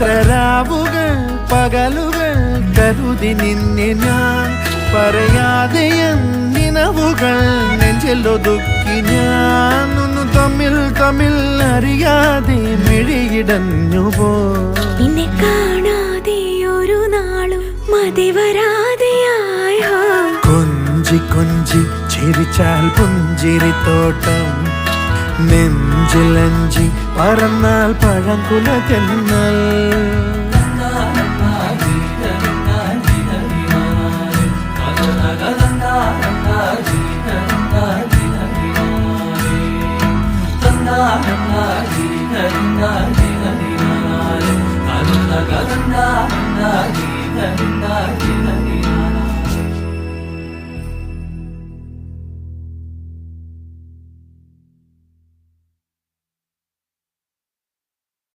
എത്ര രാവുകൾ പകലുകൾ കരുതി നിന്നെ ഞാൻ പറയാതെ നിനവുകൾ നെഞ്ചിലൊതുക്കി ഞാൻ ഒന്ന് തമ്മിൽ തമ്മിൽ അറിയാതെ മിഴിയിടഞ്ഞു പോ. നിന്നെ കാണാതെ ഒരു നാളും മതി വരാതെയായോ കൊഞ്ചി കൊഞ്ചി ചിരിച്ചാൽ പുഞ്ചിരിത്തോട്ടം നെഞ്ചിലഞ്ചി പറന്നാൽ പഴം കുല തെന്നൽ na